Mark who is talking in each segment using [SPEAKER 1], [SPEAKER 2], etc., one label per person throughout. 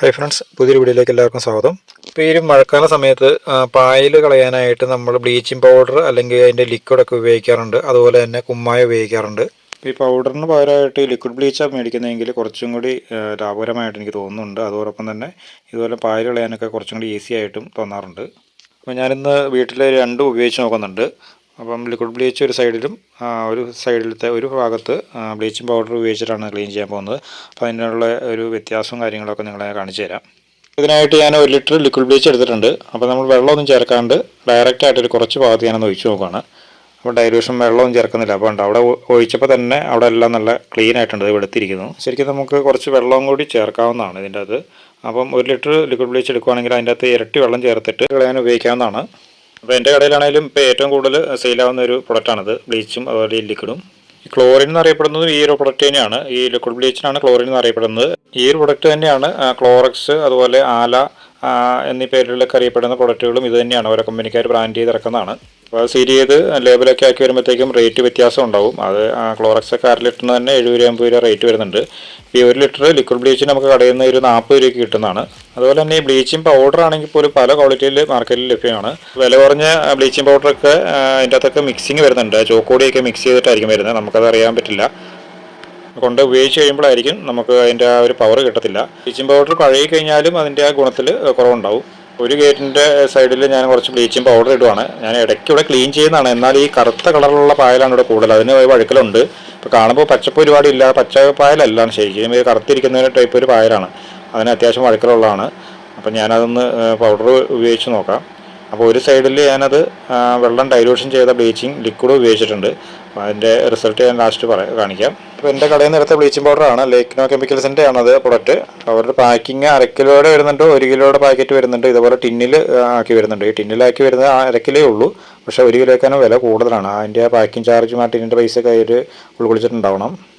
[SPEAKER 1] Hi friends പുതിയൊരു വീഡിയോയിലേക്ക് എല്ലാവർക്കും സ്വാഗതം. ഇപ്പോൾ ഈ ഒരു മഴക്കാല സമയത്ത് പായൽ കളയാനായിട്ട് നമ്മൾ ബ്ലീച്ചിങ് പൗഡർ അല്ലെങ്കിൽ അതിന്റെ ലിക്വിഡൊക്കെ ഉപയോഗിക്കാറുണ്ട്. അതുപോലെ തന്നെ കുമ്മായ ഉപയോഗിക്കാറുണ്ട്. ഈ പൗഡറിന് പകരമായിട്ട് ലിക്വിഡ് ബ്ലീച്ചാണ് മേടിക്കുന്നതെങ്കിൽ കുറച്ചും കൂടി ലാഭകരമായിട്ട് എനിക്ക് തോന്നുന്നുണ്ട്. അതോടൊപ്പം തന്നെ ഇതുപോലെ പായൽ കളയാനൊക്കെ കുറച്ചും കൂടി ഈസി ആയിട്ടും തോന്നാറുണ്ട്. അപ്പോൾ ഞാനിന്ന് വീട്ടിൽ രണ്ടും ഉപയോഗിച്ച് നോക്കുന്നുണ്ട്. അപ്പം ലിക്വിഡ് ബ്ലീച്ച് ഒരു സൈഡിലും ഒരു സൈഡിലത്തെ ഒരു ഭാഗത്ത് ബ്ലീച്ചിങ് പൗഡർ ഉപയോഗിച്ചിട്ടാണ് ക്ലീൻ ചെയ്യാൻ പോകുന്നത്. അപ്പോൾ അതിനുള്ള ഒരു വ്യത്യാസവും കാര്യങ്ങളൊക്കെ നിങ്ങളെ കാണിച്ചു തരാം. ഇതിനായിട്ട് ഞാൻ ഒരു ലിറ്റർ ലിക്വിഡ് ബ്ലീച്ച് എടുത്തിട്ടുണ്ട്. അപ്പോൾ നമ്മൾ വെള്ളമൊന്നും ചേർക്കാണ്ട് ഡയറക്റ്റ് ആയിട്ട് ഒരു കുറച്ച് ഭാഗത്ത് ഞാനൊന്ന് ഒഴിച്ചു നോക്കുകയാണ് അപ്പോൾ ഡൈലൂഷൻ വെള്ളമൊന്നും ചേർക്കുന്നില്ല. അപ്പോൾ ഉണ്ട് അവിടെ ഒഴിച്ചപ്പോൾ തന്നെ അവിടെ എല്ലാം നല്ല ക്ലീൻ ആയിട്ടുണ്ട്. വെളുത്തിരിക്കുന്നു. ശരിക്കും നമുക്ക് കുറച്ച് വെള്ളവും കൂടി ചേർക്കാവുന്നതാണ് ഇതിന്റെ അത്. അപ്പം ഒരു ലിറ്റർ ലിക്വിഡ് ബ്ലീച്ച് എടുക്കുകയാണെങ്കിൽ അതിന്റെ അകത്ത് ഇരട്ടി വെള്ളം ചേർത്തിട്ട് കളയാൻ ഉപയോഗിക്കാവുന്നതാണ്. അപ്പോൾ എന്റെ കടയിലാണെങ്കിലും ഇപ്പോൾ ഏറ്റവും കൂടുതൽ സെയിലാവുന്ന ഒരു പ്രൊഡക്റ്റാണിത്. ബ്ലീച്ചും അതുപോലെ ഈ ലിക്വിഡും ക്ലോറിൻ എന്ന് അറിയപ്പെടുന്നത് ഈ ഒരു പ്രൊഡക്റ്റ് തന്നെയാണ്. ഈ ലിക്വിഡ് ബ്ലീച്ചിനാണ് ക്ലോറിൻ എന്ന് അറിയപ്പെടുന്നത്. ഈ ഒരു പ്രൊഡക്റ്റ് തന്നെയാണ് ക്ലോറക്സ് അതുപോലെ ആല എന്നീ പേരിലൊക്കെ അറിയപ്പെടുന്ന പ്രൊഡക്റ്റുകളും ഇത് തന്നെയാണ്. ഓരോ കമ്പനിക്കാർ ബ്രാൻഡ് ചെയ്ത് ഇറക്കുന്നതാണ് അപ്പോൾ സീൽ ചെയ്ത് ലേബലൊക്കെ ആക്കി വരുമ്പോഴത്തേക്കും റേറ്റ് വ്യത്യാസം ഉണ്ടാവും. അത് ക്ലോറക്സ് ഒക്കെ അര ലിറ്ററിന് തന്നെ എഴുപത് രൂപ അമ്പത് രൂപ റേറ്റ് വരുന്നുണ്ട്. ഈ ഒരു ലിറ്റർ ലിക്വിഡ് ബ്ലീച്ചിന് നമുക്ക് കടയിൽ ഒരു നാൽപ്പത് രൂപയ്ക്ക് കിട്ടുന്നതാണ്. അതുപോലെ തന്നെ ഈ ബ്ലീച്ചിങ് പൗഡർ ആണെങ്കിൽ പോലും പല ക്വാളിറ്റിയിൽ മാർക്കറ്റിൽ ലഭ്യമാണ്. വില കുറഞ്ഞ ബ്ലീച്ചിങ് പൗഡറൊക്കെ അതിന്റെ അകത്തൊക്കെ മിക്സിങ് വരുന്നുണ്ട്. ചോക്കോടിയൊക്കെ മിക്സ് ചെയ്തിട്ടായിരിക്കും വരുന്നത്. നമുക്കത് അറിയാൻ പറ്റില്ല. കൊണ്ട് ഉപയോഗിച്ച് കഴിയുമ്പോഴായിരിക്കും നമുക്ക് അതിന്റെ ആ ഒരു പവർ കിട്ടത്തില്ല. ബ്ലീച്ചിങ് പൗഡർ പഴകി കഴിഞ്ഞാലും അതിന്റെ ആ ഗുണത്തിൽ കുറവുണ്ടാവും. ഒരു ഗേറ്റിന്റെ സൈഡിൽ ഞാൻ കുറച്ച് ബ്ലീച്ചിങ് പൗഡർ ഇടുവാണ്. ഞാൻ ഇടയ്ക്ക് ഇവിടെ ക്ലീൻ ചെയ്യുന്നതാണ്. എന്നാൽ ഈ കറുത്ത കളറിലുള്ള പായലാണ് ഇവിടെ കൂടുതൽ. അതിന് വഴുക്കലുണ്ട്. ഇപ്പോൾ കാണുമ്പോൾ പച്ചപ്പ് ഒരുപാട് ഇല്ല പച്ച പായലല്ലാണ് ശരിക്കും. ഇത് കറുത്തിരിക്കുന്ന ടൈപ്പ് ഒരു പായലാണ്. അതിന് അത്യാവശ്യം വഴുക്കലുള്ളതാണ്. അപ്പം ഞാനതൊന്ന് പൗഡർ ഉപയോഗിച്ച് നോക്കാം. അപ്പോൾ ഒരു സൈഡിൽ ഞാനത് വെള്ളം ഡൈലൂഷൻ ചെയ്ത ബ്ലീച്ചിങ് ലിക്വിഡ് ഉപയോഗിച്ചിട്ടുണ്ട്. അതിന്റെ റിസൾട്ട് ഞാൻ ലാസ്റ്റ് പറയാം കാണിക്കാം. അപ്പോൾ എന്റെ കടയിൽ നിന്ന് എടുത്ത ബ്ലീച്ചിങ് പൗഡറാണ് ലേക്നോ കെമിക്കൽസിന്റെ ആണത് പ്രൊഡക്റ്റ് അവരുടെ പാക്കിങ് അര കിലോയുടെ വരുന്നുണ്ട് ഒരു കിലോയുടെ പാക്കറ്റ് വരുന്നുണ്ട്. ഇതുപോലെ ടിന്നിൽ ആക്കി വരുന്നുണ്ട്. ഈ ടിന്നിലാക്കി വരുന്നത് ആ അര കിലോ ഉള്ളൂ. പക്ഷേ ഒരു കിലോയ്ക്കാനും വില കൂടുതലാണ്. അതിന്റെ ആ പാക്കിംഗ് ചാർജും ആ ടിന്നിന്റെ പൈസ കയ്യിൽ ഉൾക്കൊള്ളിച്ചിട്ടുണ്ടാവണം.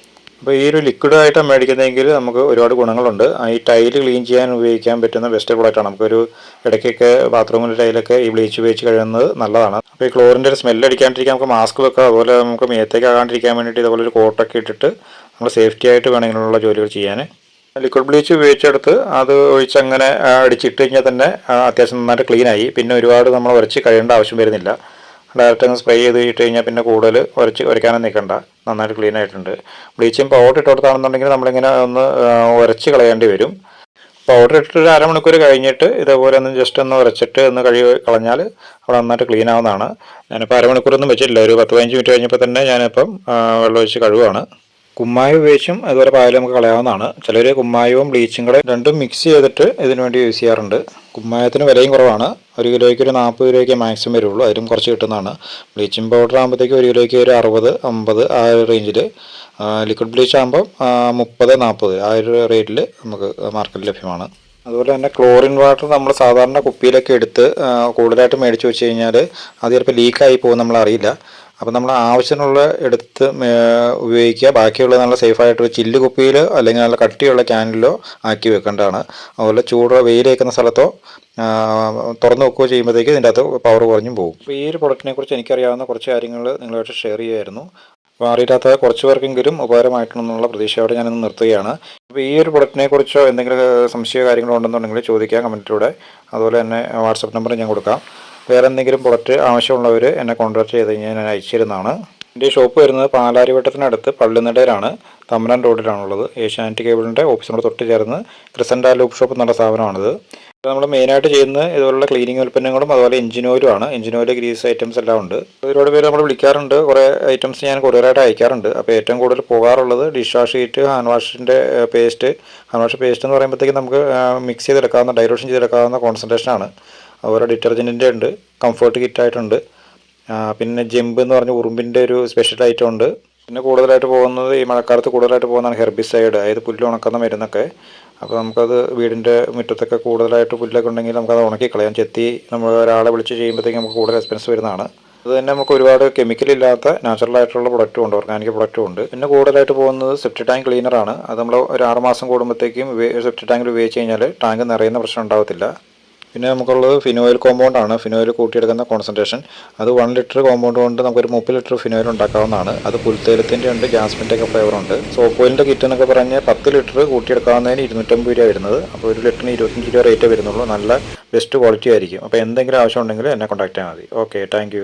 [SPEAKER 1] അപ്പോൾ ഈ ഒരു ലിക്വിഡ് ആയിട്ട് മേടിക്കുന്നതെങ്കിൽ നമുക്ക് ഒരുപാട് ഗുണങ്ങളുണ്ട്. ഈ ടൈൽ ക്ലീൻ ചെയ്യാൻ ഉപയോഗിക്കാൻ പറ്റുന്ന ബെസ്റ്റ് പ്രോഡക്റ്റാണ് നമുക്കൊരു ഇടയ്ക്കൊക്കെ ബാത്റൂമിന്റെ ടൈലൊക്കെ ഈ ബ്ലീച്ച് ഉപയോഗിച്ച് കഴിയുന്നത് നല്ലതാണ്. അപ്പോൾ ഈ ക്ലോറിന്റെ ഒരു സ്മെല്ല് അടിക്കാണ്ടിരിക്കാൻ നമുക്ക് മാസ്ക് വെക്കാം അതുപോലെ നമുക്ക് മേത്തേക്ക് ആകാണ്ടിരിക്കാൻ വേണ്ടിയിട്ട് ഇതുപോലെ ഒരു കോട്ടൊക്കെ ഇട്ടിട്ട് നമ്മൾ സേഫ്റ്റി ആയിട്ട് വേണം ഇങ്ങനെയുള്ള ജോലികൾ ചെയ്യാൻ. ലിക്വിഡ് ബ്ലീച്ച് ഉപയോഗിച്ചെടുത്ത് അത് ഒഴിച്ച് അങ്ങനെ അടിച്ചിട്ട് കഴിഞ്ഞാൽ തന്നെ അത്യാവശ്യം നന്നായിട്ട് ക്ലീനായി പിന്നെ ഒരുപാട് നമ്മൾ ഉരച്ച് കഴിയേണ്ട ആവശ്യം വരുന്നില്ല. ഡയറക്റ്റ് അങ്ങ് സ്പ്രേ ചെയ്ത് കഴിഞ്ഞാൽ പിന്നെ കൂടുതൽ ഉരച്ച് ഉരയ്ക്കാനും നിൽക്കണ്ട. നന്നായിട്ട് ക്ലീൻ ആയിട്ടുണ്ട്. ബ്ലീച്ചിങ് പൗഡർ ഇട്ട് കൊടുത്താണെന്നുണ്ടെങ്കിൽ നമ്മളിങ്ങനെ ഒന്ന് ഉരച്ച് കളയേണ്ടി വരും. പൗഡർ ഇട്ടിട്ട് ഒരു അരമണിക്കൂർ കഴിഞ്ഞിട്ട് ഇതേപോലെ ഒന്ന് ജസ്റ്റ് ഒന്ന് ഉരച്ചിട്ട് ഒന്ന് കഴുകി കളഞ്ഞാൽ അവിടെ നന്നായിട്ട് ക്ലീൻ ആവുന്നതാണ്. ഞാനിപ്പോൾ അരമണിക്കൂറൊന്നും വെച്ചിട്ടില്ല. ഒരു പത്ത് പതിനഞ്ച് മിനിറ്റ് കഴിഞ്ഞപ്പോൾ തന്നെ ഞാനിപ്പം ആ, വെള്ളം ഒഴിച്ച് കഴുകുകയാണ് കുമ്മായി ഉപയോഗിച്ചും അതുപോലെ പായലും നമുക്ക് കളയാവുന്നതാണ്. ചിലർ കുമ്മായവും ബ്ലീച്ചും കൂടെ രണ്ടും മിക്സ് ചെയ്തിട്ട് ഇതിനു വേണ്ടി യൂസ് ചെയ്യാറുണ്ട്. കുമ്മായത്തിന് വിലയും കുറവാണ്. ഒരു കിലോയ്ക്ക് ഒരു നാൽപ്പത് രൂപയ്ക്ക് മാക്സിമം വരുള്ളൂ. അതിലും കുറച്ച് കിട്ടുന്നതാണ്. ബ്ലീച്ചിങ് പൗഡർ ആകുമ്പോഴത്തേക്ക് ഒരു കിലോയ്ക്ക് ഒരു അറുപത് അമ്പത് ആ ഒരു റേഞ്ചിൽ ലിക്വിഡ് ബ്ലീച്ച് ആകുമ്പം മുപ്പത് നാൽപ്പത് ആ ഒരു റേറ്റിൽ നമുക്ക് മാർക്കറ്റിൽ ലഭ്യമാണ്. അതുപോലെ തന്നെ ക്ലോറിൻ വാട്ടർ നമ്മൾ സാധാരണ കുപ്പിയിലൊക്കെ എടുത്ത് കൂടുതലായിട്ട് മേടിച്ച് വെച്ച് കഴിഞ്ഞാൽ അത് ചിലപ്പോൾ ലീക്കായി പോകും നമ്മൾ അറിയില്ല അപ്പോൾ നമ്മൾ ആവശ്യത്തിനുള്ള എടുത്ത് ഉപയോഗിക്കുക. ബാക്കിയുള്ളത് നല്ല സേഫായിട്ട് ഒരു ചില്ല് കുപ്പിയിൽ അല്ലെങ്കിൽ നല്ല കട്ടിയുള്ള ക്യാനിലോ ആക്കി വെക്കേണ്ടതാണ്. അതുപോലെ ചൂടുള്ള വെയിലേക്കുന്ന സ്ഥലത്തോ തുറന്നു വെക്കുകയോ ചെയ്യുമ്പോഴത്തേക്ക് ഇതിന്റെ അകത്ത് പവർ കുറഞ്ഞും പോകും. അപ്പോൾ ഈ ഒരു പ്രൊഡക്റ്റിനെ കുറിച്ച് എനിക്കറിയാവുന്ന കുറച്ച് കാര്യങ്ങൾ നിങ്ങളുമായിട്ട് ഷെയർ ചെയ്യുമായിരുന്നു അപ്പോൾ അറിയില്ലാത്ത കുറച്ച് പേർക്കെങ്കിലും ഉപകാരമായിട്ടുണ്ടെന്നുള്ള പ്രതീക്ഷയോടെ ഞാനിന്ന് നിർത്തുകയാണ്. അപ്പോൾ ഈ ഒരു പ്രൊഡക്റ്റിനെ കുറിച്ചോ എന്തെങ്കിലും സംശയ കാര്യങ്ങളോ ഉണ്ടെന്നുണ്ടെങ്കിൽ ചോദിക്കാം കമന്റിലൂടെ. അതുപോലെ തന്നെ വാട്സപ്പ് നമ്പർ ഞാൻ കൊടുക്കാം. വേറെ എന്തെങ്കിലും പ്രൊഡക്റ്റ് ആവശ്യമുള്ളവർ എന്നെ കോൺടാക്ട് ചെയ്ത് കഴിഞ്ഞാൽ ഞാൻ അയച്ചു തരുന്നതാണ് എന്റെ ഷോപ്പ് വരുന്നത് പാലാരിവട്ടത്തിനടുത്ത് പള്ളിനടയിലാണ്. തമരാൻ റോഡിലാണുള്ളത്. ഏഷ്യാനെറ്റ് കേബിളിന്റെ ഓഫീസിനോട് തൊട്ട് ചേർന്ന് ക്രിസന്റ ലൂപ്പ് ഷോപ്പ് എന്നുള്ള സ്ഥാപനമാണിത് നമ്മൾ മെയിനായിട്ട് ചെയ്യുന്ന ഇതുപോലുള്ള ക്ലീനിങ് ഉൽപ്പന്നങ്ങളും അതുപോലെ എഞ്ചിൻ ഓയിലുമാണ് എഞ്ചിൻ ഓയിൽ ഗ്രീസ് ഐറ്റംസ് എല്ലാം ഉണ്ട്. ഒരുപാട് പേര് നമ്മൾ വിളിക്കാറുണ്ട്. കുറേ ഐറ്റംസ് ഞാൻ കൊറിയറായിട്ട് അയക്കാറുണ്ട്. അപ്പോൾ ഏറ്റവും കൂടുതൽ പോകാറുള്ളത് ഡിഷ് വാഷ് ഷീറ്റ് ഹാൻഡ് വാഷിന്റെ പേസ്റ്റ് ഹാൻഡ് വാഷ് പേസ്റ്റ് എന്ന് പറയുമ്പോഴത്തേക്കും നമുക്ക് മിക്സ് ചെയ്തെടുക്കാവുന്ന ഡൈലൂഷൻ ചെയ്തെടുക്കാവുന്ന കോൺസെൻട്രേഷനാണ് അതുപോലെ ഡിറ്റർജന്റിന്റെ ഉണ്ട്. കംഫർട്ട് കിറ്റ് ആയിട്ടുണ്ട്. പിന്നെ ജെമ്പ് എന്ന് പറഞ്ഞ ഉറുമ്പിന്റെ ഒരു സ്പെഷ്യൽ ഐറ്റം ഉണ്ട്. പിന്നെ കൂടുതലായിട്ട് പോകുന്നത് ഈ മഴക്കാലത്ത് കൂടുതലായിട്ട് പോകുന്നതാണ് ഹെർബിസൈഡ് അതായത് പുല്ല് ഉണക്കുന്ന മരുന്നൊക്കെ. അപ്പോൾ നമുക്കത് വീടിന്റെ മുറ്റത്തൊക്കെ കൂടുതലായിട്ട് പുല്ലൊക്കെ ഉണ്ടെങ്കിൽ നമുക്കത് ഉണക്കി കളയാം. ചെത്തി നമ്മൾ ഒരാളെ വിളിച്ച് ചെയ്യുമ്പോഴത്തേക്ക് നമുക്ക് കൂടുതൽ എക്സ്പെൻസ് വരുന്നതാണ്. അത് തന്നെ നമുക്ക് ഒരുപാട് കെമിക്കൽ ഇല്ലാത്ത നാച്ചുറൽ ആയിട്ടുള്ള പ്രൊഡക്റ്റും ഉണ്ട് ഓർഗാനിക് പ്രൊഡക്റ്റും ഉണ്ട്. പിന്നെ കൂടുതലായിട്ട് പോകുന്നത് സെപ്റ്റി ടാങ്ക് ക്ലീനറാണ് അത് നമ്മൾ ഒരു ആറ് മാസം കൂടുമ്പോഴത്തേക്കും സെപ്റ്റി ടാങ്കിൽ ഉപയോഗിച്ച് കഴിഞ്ഞാൽ ടാങ്ക് നിറയുന്ന പ്രശ്നം ഉണ്ടാകത്തില്ല പിന്നെ നമുക്കുള്ളത് ഫിനോയിൽ കോമ്പൗണ്ട് ആണ്. ഫിനോയിൽ കൂട്ടിയെടുക്കുന്ന കോൺസെൻട്രേഷൻ അത് വൺ ലിറ്റർ കോമ്പൗണ്ട് കൊണ്ട് നമുക്കൊരു മുപ്പത് ലിറ്റർ ഫിനോയിൽ ഉണ്ടാക്കാവുന്നതാണ്. അത് പുൽത്തേലത്തിന്റെ ഉണ്ട് ജാസ്മിന്റെ ഒക്കെ ഫ്ലേവർ ഉണ്ട് സോപ്പ് ഓയിലിന്റെ കിറ്റ് എന്നൊക്കെ പറഞ്ഞ് പത്ത് ലിറ്റർ കൂട്ടിയെടുക്കാവുന്നതിന് ഇരുന്നൂറ്റമ്പത് രൂപ വരുന്നത്. അപ്പോൾ ഒരു ലിറ്ററിന് ഇരുപത്തഞ്ച് രൂപ റേറ്റേ വരുന്നുള്ളൂ. നല്ല ബെസ്റ്റ് ക്വാളിറ്റി ആയിരിക്കും. അപ്പോൾ എന്തെങ്കിലും ആവശ്യം ഉണ്ടെങ്കിൽ എന്നെ കോൺടാക്ട് ചെയ്യാൽ മതി. Okay thank